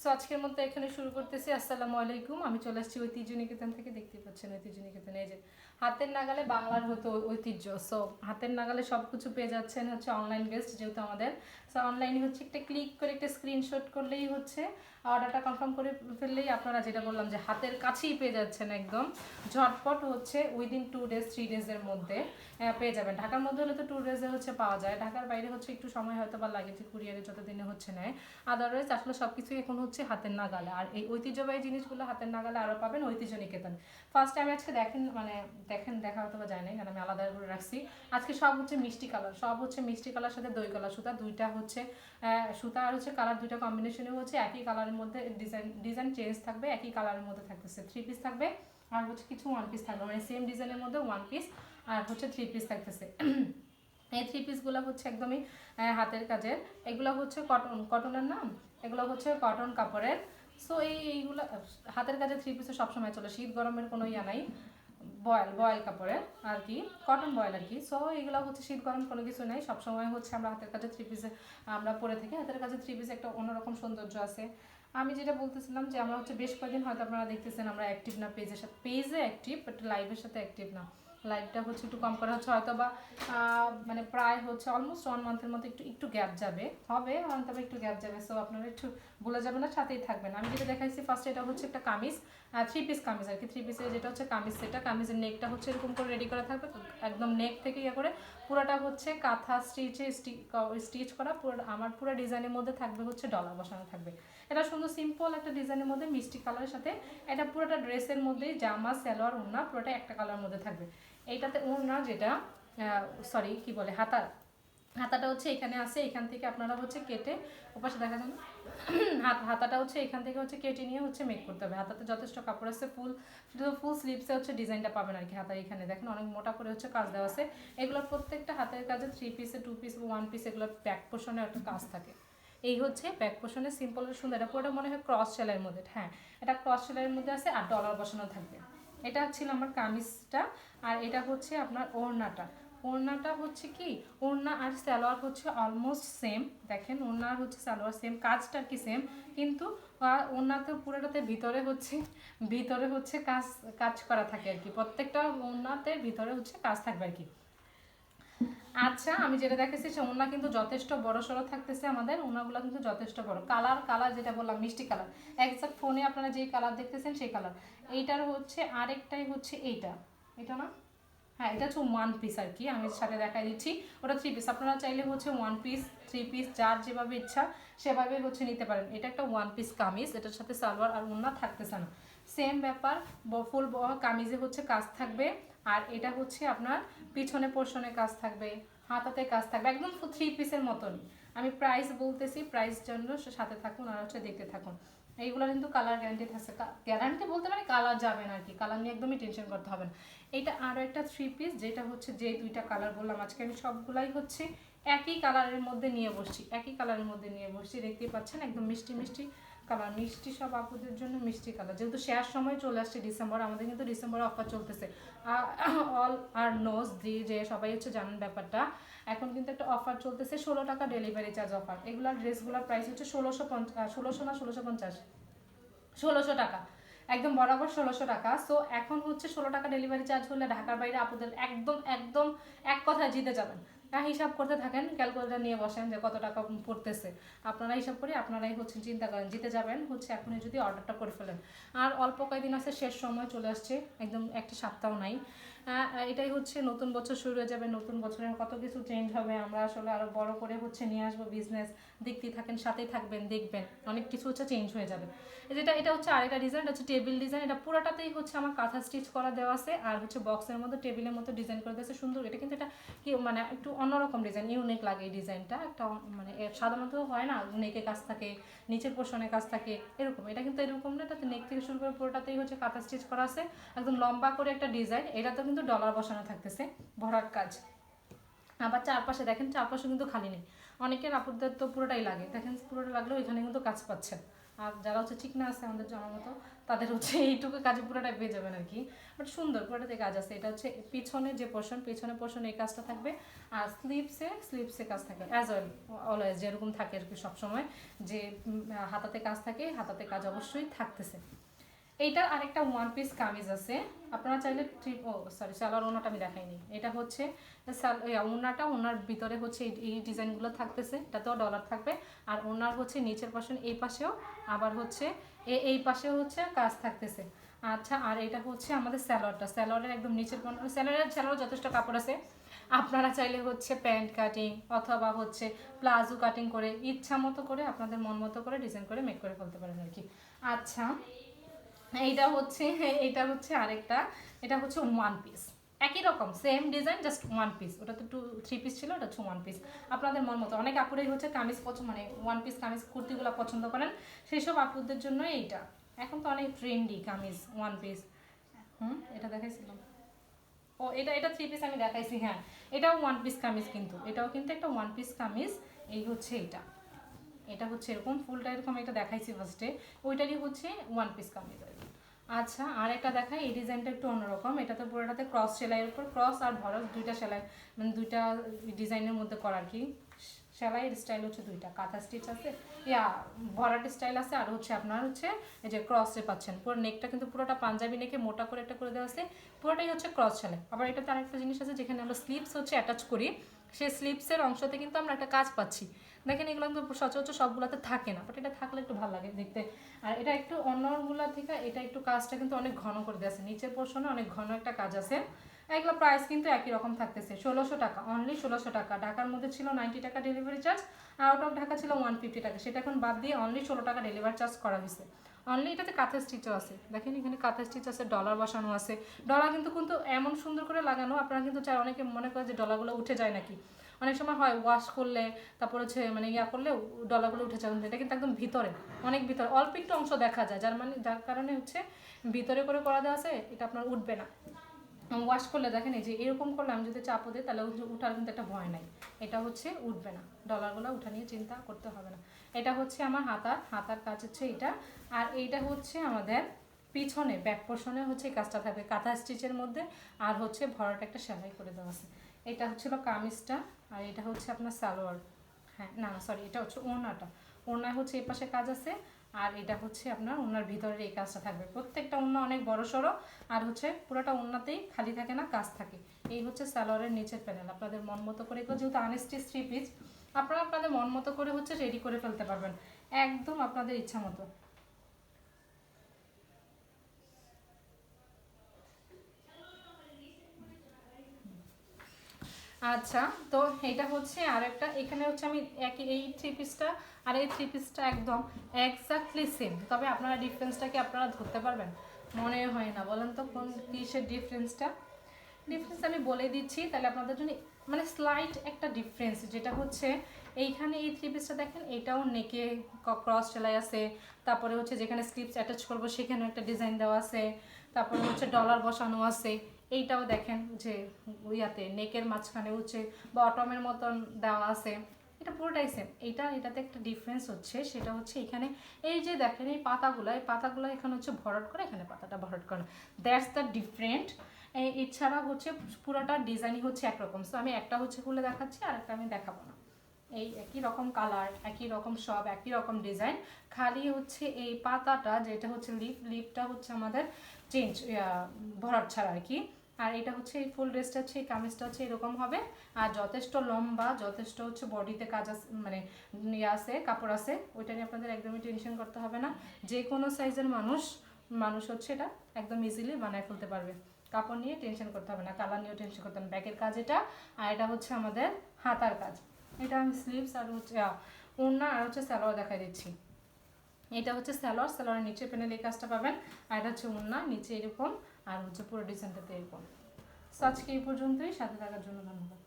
So আজকের মতো এখানে শুরু করতেছি। আসসালামু আলাইকুম। আমি চলে আসছি ঐতিহ্য নিকেতন থেকে। দেখতে পাচ্ছেন ঐতিহ্য নিকেতনে যে, হাতের নাগালে বাংলার হতো ঐতিহ্য। সো হাতের নাগালে সব কিছু পেয়ে যাচ্ছেন হচ্ছে অনলাইন গেস্ট যেহেতু আমাদের সো অনলাইনে হচ্ছে একটা ক্লিক করে একটা স্ক্রিনশট করলেই হচ্ছে অর্ডারটা কনফার্ম করে ফেললেই আপনারা যেটা বললাম যে হাতের কাছেই পেয়ে যাচ্ছেন একদম। ঝটপট হচ্ছে উইদিন টু ডেজ থ্রি ডেজের মধ্যে পেয়ে যাবেন। ঢাকার মধ্যে হলে তো টু ডেজে হচ্ছে পাওয়া যায়। ঢাকার বাইরে হচ্ছে একটু সময় হয়তো বা লাগে যে কুরিয়ারে যতদিনে হচ্ছে নেয়। আদারওয়াইজ আসলে সব কিছুই এখন হচ্ছে হাতের নাগালে। আর এই ঐতিহ্যবাহী জিনিসগুলো হাতের নাগালে আরও পাবেন ঐতিহ্য নিকেতন ফার্স্ট টাইম আজকে দেখেন মানে দেখেন, দেখা হয়তো বা যায় নাই, কারণ আমি আলাদা করে রাখছি। আজকে সব হচ্ছে মিষ্টি কালার সব হচ্ছে মিষ্টি কালার সাথে দই কালার সুতা, দুইটা হচ্ছে সুতা আর হচ্ছে কালার দুইটা কম্বিনেশনে হচ্ছে একই কালারের মধ্যে ডিজাইন ডিজাইন চেঞ্জ থাকবে, একই কালারের মধ্যে থাকতেছে। থ্রি পিস থাকবে আর হচ্ছে কিছু ওয়ান পিস থাকবে মানে সেম ডিজাইনের মধ্যে ওয়ান পিস আর হচ্ছে থ্রি পিস থাকতেছে। এই থ্রি পিসগুলো হচ্ছে একদমই হাতের কাজের। এগুলো হচ্ছে কটন কটনের নাম এগুলো হচ্ছে কটন কাপড়ের। সো এই, এইগুলো, হাতের কাজে থ্রি পিসে সবসময় চলে, শীত গরমের কোনো ইয়া নাই। বয়েল বয়েল কাপড়ে আর কি কটন বয়েল আর কি। সো এগুলো হচ্ছে শীত গরম কোনো কিছু নেই। সবসময় হচ্ছে আমরা হাতের কাছে থ্রি পিসে আমরা পরে থাকি। হাতের কাছে থ্রি পিসে একটা অন্যরকম সৌন্দর্য আছে। আমি যেটা বলতেছিলাম যে আমরা হচ্ছে বেশ কয়েকদিন হয়তো আপনারা দেখতেছেন আমরা অ্যাক্টিভ না পেজের সাথে পেজে অ্যাক্টিভ বাট লাইভের সাথে অ্যাক্টিভ না। লাইভটা হচ্ছে একটু কম করা হচ্ছে হয়তো বা মানে প্রায় হচ্ছে অলমোস্ট ওয়ান মান্থের মতো একটু একটু গ্যাপ যাবে। হবে তবে একটু গ্যাপ যাবে সো আপনারা একটু ভুলে যাবেন না, সাথেই থাকবেন। আমি যেটা দেখাইছি ফার্স্টে এটা হচ্ছে একটা কামিজ থ্রি পিস কামিজ আর কি থ্রি পিসের যেটা হচ্ছে কামিজ, সেটা কামিজের নেকটা হচ্ছে এরকম করে রেডি করা থাকবে একদম নেক থেকে ইয়ে করে পুরোটা হচ্ছে কাঁথা স্টিচে স্টিচ করা, পুরো, আমার পুরো ডিজাইনের মধ্যে থাকবে হচ্ছে ডলার বসানো থাকবে। এটা সুন্দর সিম্পল একটা ডিজাইনের মধ্যে মিষ্টি কালারের সাথে, এটা পুরোটা ড্রেসের মধ্যেই জামা, সালোয়ার, ওড়না পুরোটা একটা কালার মধ্যে থাকবে। এইটাতে ওড়না যেটা সরি কি বলে, হাতা, হাতাটা হচ্ছে এখানে আছে, এখান থেকে আপনারা হচ্ছে কেটে ওপাশে দেখা যায় না হাত হাতাটা হচ্ছে এখান থেকে হচ্ছে কেটে নিয়ে হচ্ছে মেক করতে হবে। হাতাতে যথেষ্ট কাপড় আছে ফুল ফুল স্লিভসে হচ্ছে ডিজাইনটা পাবেন আর কি হাতার এখানে। দেখেন অনেক মোটা করে হচ্ছে কাজ দেওয়া আছে। এগুলোর প্রত্যেকটা হাতের কাজে থ্রি পিসে টু পিস ওয়ান পিস এগুলোর ব্যাক পোর্শনে একটা কাজ থাকে। এই হচ্ছে ব্যাক পোর্শনে সিম্পল সুন্দর। এটা পুরোটা মনে হয় ক্রস সেলাইয়ের মধ্যে। হ্যাঁ এটা ক্রস সেলাইয়ের মধ্যে আছে আর ডলার বসানো থাকবে। এটা ছিল আমার কামিজটা আর এটা হচ্ছে আপনার ওড়নাটা। ওড়নাটা হচ্ছে কি? ওড়না আর সালোয়ার হচ্ছে অলমোস্ট সেম দেখেন, ওড়না আর হচ্ছে সালোয়ার সেম কাজটা কি সেম কিন্তু ওড়নাতে পুরোটাতে ভিতরে হচ্ছে ভিতরে হচ্ছে কাজ কাজ করা থাকে আর কি। প্রত্যেকটা ওড়নাতে ভিতরে হচ্ছে কাজ থাকবে আর কি। আচ্ছা আমি যেটা দেখেছি সে ওনা কিন্তু যথেষ্ট বড় সড়ো থাকতেছে আমাদের। ওনাগুলো কিন্তু যথেষ্ট বড়। কালার কালার যেটা বললাম, মিষ্টি কালার। একজাক্ট ফোনে আপনারা যেই কালার দেখতেছেন, সেই কালার। এইটার হচ্ছে আরেকটাই হচ্ছে এইটা। এটা না? হ্যাঁ এটা হচ্ছে ওয়ান পিস আর কি। আমি সাথে দেখাই দিচ্ছি। ওটা থ্রি পিস আপনারা চাইলে হচ্ছে ওয়ান পিস থ্রি পিস যার যেভাবে ইচ্ছা সেভাবে হচ্ছে নিতে পারেন। এটা একটা ওয়ান পিস কামিজ। এটার সাথে সালোয়ার আর ওনা থাকতেছে না। সেম ব্যাপার ফুল কামিজে হচ্ছে কাজ থাকবে। আর এটা হচ্ছে আপনার পিছনে পোর্শনে কাজ থাকবে, হাতাতে কাজ থাকবে। একদম থ্রি পিসের মতনই। আমি প্রাইস বলতেছি প্রাইস জন্য সাথে থাকুন আর হচ্ছে দেখতে থাকুন। এইগুলো কিন্তু কালার গ্যারান্টি থাকছে। গ্যারান্টি বলতে মানে কালার যাবে না আর কি কালার নিয়ে একদমই টেনশন করতে হবে না। এটা আরও একটা থ্রি পিস যেটা হচ্ছে যে দুইটা কালার বললাম আজকে, আমি সবগুলাই হচ্ছে একই কালারের মধ্যে নিয়ে বসছি। একই কালারের মধ্যে নিয়ে বসছি। দেখতেই পাচ্ছেন, একদম মিষ্টি মিষ্টি কালার, মিষ্টি সব আপুদের জন্য মিষ্টি কালার। যেহেতু শেয়ার সময় চলে আসছে ডিসেম্বর, আমাদের কিন্তু ডিসেম্বরে অফার চলতেছে। অল আর নোজ দি যে সবাই হচ্ছে জানেন ব্যাপারটা। এখন কিন্তু একটা অফার চলতেছে, ষোলো টাকা ডেলিভারি চার্জ অফার এগুলার ড্রেসগুলোর প্রাইস হচ্ছে ষোলোশো পঞ্চাশ ষোলোশো না ষোলোশো পঞ্চাশ? ষোলোশো টাকা। একদম বরাবর ষোলোশো টাকা। সো এখন হচ্ছে ষোলো টাকা ডেলিভারি চার্জ হলে ঢাকার বাইরে আপনাদের একদম একদম এক কথায় জিতে যাবেন। হিসাব করতে থাকেন ক্যালকুলেটার নিয়ে বসেন যে কত টাকা পড়তেছে। আপনারা হিসাব করে আপনারাই হচ্ছে চিন্তা করেন, জিতে যাবেন হচ্ছে এখনই যদি অর্ডারটা করে ফেলেন। আর অল্প কয়েকদিন আছে, শেষ সময় চলে আসছে, একদম একটা সপ্তাহ নাই। এটাই হচ্ছে নতুন বছর শুরু হয়ে যাবে, নতুন বছরের কত কিছু চেঞ্জ হবে, আমরা আসলে আরও বড় করে হচ্ছে নিয়ে আসব বিজনেস দেখতেই থাকেন, সাথেই থাকবেন, দেখবেন, অনেক কিছু হচ্ছে চেঞ্জ হয়ে যাবে। যেটা, এটা হচ্ছে আরেকটা ডিজাইন এটা হচ্ছে টেবিল ডিজাইন এটা পুরোটাতেই হচ্ছে আমার কাঁথা স্টিচ করা দেওয়া আছে, আর হচ্ছে বক্সের মধ্যে টেবিলের মতো ডিজাইন করে দিয়েছে, সুন্দর, এটা কিন্তু এটা কি মানে একটু অন্যরকম ডিজাইন ইউনিক লাগে এই ডিজাইনটা একটা মানে সাধারণত হয় না নেকে কাজ থাকে, নিচের পোর্শনে কাজ থাকে, এরকম, এটা কিন্তু এরকম না এটাতে নেক থেকে শুরু করে পুরোটাতেই হচ্ছে কাঁথা স্টিচ করা আছে, একদম লম্বা করে একটা ডিজাইন এটাতেও কিন্তু ডলার বসানো থাকতেছে, ভরার কাজ। আবার চারপাশে দেখেন, চারপাশে কিন্তু খালি নেই। অনেকের আপুদের তো পুরোটাই লাগে। দেখেন, পুরোটা লাগলেও এখানে কিন্তু কাজ পাচ্ছে আর যারা হচ্ছে চিকনা আছে আমাদের জানার মতো, তাদের হচ্ছে এইটুকু কাজে পুরোটা পেয়ে যাবেন আর কি। বাট সুন্দর পুরোটাতে কাজ আছে। এটা হচ্ছে পিছনে যে পোর্শন পিছনে পোর্শন এই কাজটা থাকবে। আর স্লিপসে স্লিপসে কাজ থাকবে অ্যাজ ওয়েল অলওয়েজ যেরকম থাকে আর কি সবসময়, যে হাতাতে কাজ থাকে, হাতাতে কাজ অবশ্যই থাকতেছে। এইটার আরেকটা ওয়ান পিস কামিজ আছে। আপনারা চাইলে থ্রি ও সরি সালোয়ার ওনাটা আমি দেখাইনি। এটা হচ্ছে ওনাটা ওনার ভিতরে হচ্ছে এই- ডিজাইনগুলো থাকতেছে, এটাতেও ডলার থাকবে। আর ওনার হচ্ছে নিচের পাশে এই পাশেও, আবার হচ্ছে এই পাশেও হচ্ছে কাজ থাকতেছে। আচ্ছা আর এটা হচ্ছে আমাদের স্যালোয়ারটা স্যালোয়ারের একদম নিচের স্যালোয়ারের স্যালোয়ার যথেষ্ট কাপড় আছে। আপনারা চাইলে হচ্ছে প্যান্ট কাটিং অথবা হচ্ছে প্লাজো কাটিং করে ইচ্ছা মতো করে, আপনাদের মন মতো করে ডিজাইন করে মেক করে ফেলতে পারেন আর কি। আচ্ছা এইটা হচ্ছে এটা হচ্ছে আরেকটা, এটা হচ্ছে ওয়ান পিস একই রকম same design just one piece ওটা তো টু থ্রি পিস ছিল, ওটা হচ্ছে ওয়ান পিস আপনাদের মন মতো, অনেক আপুরাই হচ্ছে কামিজ পছন্দ মানে ওয়ান পিস কামিজ কুর্তিগুলো পছন্দ করেন। সেই সব আপুদের জন্য এইটা। এখন তো অনেক ট্রেন্ডি কামিজ ওয়ান পিস হুম, এটা দেখাইছিলাম। ও, এটা এটা থ্রি পিস আমি দেখাইছি হ্যাঁ। এটাও ওয়ান পিস কামিজ কিন্তু। এটাও কিন্তু একটা ওয়ান পিস কামিজ। এই হচ্ছে এটা এটা হচ্ছে এরকম, ফুলটা এরকম এটা দেখাইছি ফার্স্টে ওইটারই হচ্ছে ওয়ান পিস কামিজ। আচ্ছা আর একটা দেখাই, এই ডিজাইনটা একটু অন্যরকম। এটাতে পুরোটাতে ক্রস সেলাইয়ের উপর ক্রস আর ভরস দুইটা সেলাই মানে দুইটা ডিজাইনের মধ্যে করা আর কি? সেলাইয়ের স্টাইল হচ্ছে দুইটা। কাঁথা স্টিচ আছে, ইয়া, ভরাট স্টাইল আছে, আর হচ্ছে আপনার হচ্ছে এই যে ক্রসে পাচ্ছেন। পুরো নেকটা কিন্তু পুরোটা পাঞ্জাবি নেকে মোটা করে একটা করে দেওয়া আছে, পুরোটাই হচ্ছে ক্রস সেলাই। আবার এটাতে আরেকটা জিনিস আছে, যেখানে আমরা স্লিপস হচ্ছে অ্যাটাচ করি, সেই স্লিপসের অংশতে কিন্তু আমরা একটা কাজ পাচ্ছি। দেখেন এগুলো কিন্তু সচরাচর সবগুলোতে থাকে না বাট এটা থাকলে একটু ভালো লাগে দেখতে। আর এটা একটু অন্যগুলো থেকে এটা একটু কাজটা কিন্তু অনেক ঘন করে দিয়েছে নিচের পোর্শনে অনেক ঘন একটা কাজ আছে। এগুলো প্রাইস কিন্তু একই রকম থাকতেছে, ষোলোশো টাকা অনলি ষোলোশো টাকা। ঢাকার মধ্যে ছিল নাইনটি টাকা delivery charge out of Dhaka ছিল ওয়ান ফিফটি টাকা। সেটা এখন বাদ দিয়ে অনলি ষোলো টাকা ডেলিভারি চার্জ করা হয়েছে। অনলি এটাতে কাঁথা স্টিচও আছে। দেখেন এখানে কাঁথা স্টিচ আছে ডলার বসানো আছে। ডলার কিন্তু কিন্তু এমন সুন্দর করে লাগানো, আপনারা কিন্তু চাই অনেকে মনে করে যে ডলারগুলো উঠে যায় নাকি। অনেক সময় হয় ওয়াশ করলে, তারপর হচ্ছে মানে ইয়া করলে ডলারগুলো উঠে যাবে এটা কিন্তু একদম ভিতরে, অনেক ভিতরে, অল্প একটু অংশ দেখা যায়, যার মানে যার কারণে হচ্ছে ভিতরে করে করা দেওয়া আছে, এটা আপনার উঠবে না। ওয়াশ করলে দেখেন এই যে এরকম করলে আমি যদি চাপও দিই, তাহলে উঠে- উঠার কিন্তু একটা ভয় নাই, এটা হচ্ছে উঠবে না, ডলারগুলো উঠা নিয়ে চিন্তা করতে হবে না। এটা হচ্ছে আমার হাতার হাতার কাজ হচ্ছে এটা, আর এইটা হচ্ছে আমাদের পিছনে ব্যাক পোর্শনে হচ্ছে এই কাজটা থাকবে। কাঁথা স্টিচের মধ্যে আর হচ্ছে ভরাট একটা সেলাই করে দেওয়া আছে। এটা হচ্ছিল কামিজটা আর এটা হচ্ছে আপনার সালোয়ার। হ্যাঁ না সরি এটা হচ্ছে ওড়নাটা ওড়নায় হচ্ছে এই পাশে কাজ আছে আর এটা হচ্ছে আপনার ওনার ভিতরের এই কাজটা থাকবে। প্রত্যেকটা ওড়না অনেক বড় সড়ো আর হচ্ছে পুরোটা ওড়নাতেই খালি থাকে না, কাজ থাকে। এই হচ্ছে সালোয়ারের নিচের প্যানেল আপনাদের মন মতো করে এগুলো যেহেতু আনস্টিচ থ্রি পিস আপনারা আপনাদের মন মতো করে হচ্ছে রেডি করে ফেলতে পারবেন। একদম আপনাদের ইচ্ছা মতো। আচ্ছা তো এটা হচ্ছে আর একটা এখানে হচ্ছে আমি একই, এই থ্রি পিসটা আর এই থ্রি পিসটা একদম এক্স্যাক্টলি সেম তবে আপনারা ডিফারেন্সটা কি আপনারা ধরতে পারবেন। মনে হয় না, বলেন তো কোন কিসের ডিফারেন্সটা ডিফারেন্স আমি বলে দিচ্ছি, তাহলে আপনাদের জন্য মানে স্লাইট একটা ডিফারেন্স যেটা হচ্ছে এইখানে এই থ্রি পিসটা দেখেন, এটাও নেকে ক্রস সেলাই আছে, তারপরে হচ্ছে যেখানে স্লিপস অ্যাটাচ করব সেখানেও একটা ডিজাইন দেওয়া আছে, তারপরে হচ্ছে ডলার বসানো আছে। এইটাও দেখেন যে ইয়াতে নেকের মাঝখানে হচ্ছে বটমের মতন দেওয়া আছে। এটা পুরোটাই সেম এইটা, এটাতে একটা ডিফারেন্স হচ্ছে, সেটা হচ্ছে এখানে এই যে দেখেন এই পাতাগুলো এই পাতাগুলো এখানে হচ্ছে ভরাট করে, এখানে পাতাটা ভরাট করে। দ্যাটস দ্য ডিফারেন্ট এছাড়া হচ্ছে পুরোটা ডিজাইনই হচ্ছে একরকম। সো আমি একটা হচ্ছে খুলে দেখাচ্ছি আর একটা আমি দেখাবো না। এই একই রকম কালার একই রকম সব, একই রকম ডিজাইন খালি হচ্ছে এই পাতাটা, যেটা হচ্ছে লিপ লিপটা হচ্ছে আমাদের চেঞ্জ ভরাট ছাড়া আর কি। আর এটা হচ্ছে এই ফুল ড্রেসটা হচ্ছে, এই কামিজটা হচ্ছে এরকম হবে। আর যথেষ্ট লম্বা, যথেষ্ট হচ্ছে বডিতে কাজ আছে মানে ইয়ে আছে, কাপড় আছে, ওইটা নিয়ে আপনাদের একদমই টেনশন করতে হবে না। যে কোনো সাইজের মানুষ মানুষ হচ্ছে এটা একদম ইজিলি বানায় ফেলতে পারবে। কাপড় নিয়ে টেনশন করতে হবে না কালার নিয়েও টেনশন করতে হবে ব্যাকের কাজ এটা, আর এটা হচ্ছে আমাদের হাতার কাজ। এটা আমি স্লিভস আর হচ্ছে ওড়না আর হচ্ছে সালোয়ার দেখাই দিচ্ছি। এটা হচ্ছে স্যালোয়ার সালোয়ারের নিচে প্যানেল এই কাজটা পাবেন। আর এটা হচ্ছে ওড়না, নিচে এরকম আর হচ্ছে পুরো ডিজাইনটাতে এরকম। আজকে এই পর্যন্তই সাথে থাকার জন্য ধন্যবাদ।